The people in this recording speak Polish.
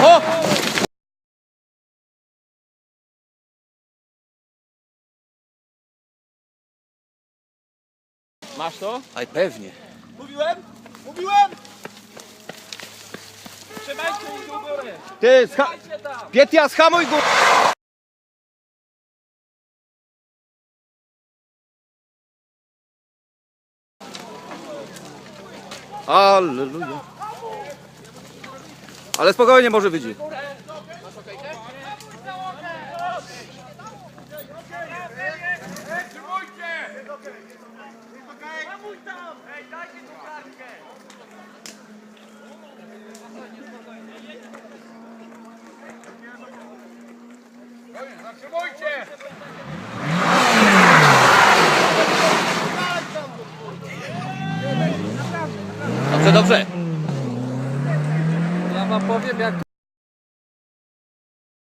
Oho! Masz to? Aj pewnie. Mówiłem? Mówiłem! Trzymajcie mi do góry! Ty, scha... Pietia, schamuj górę! Alleluja. Ale spokojnie może wyjdzie. Dobrze, dobrze. Wam powiem jak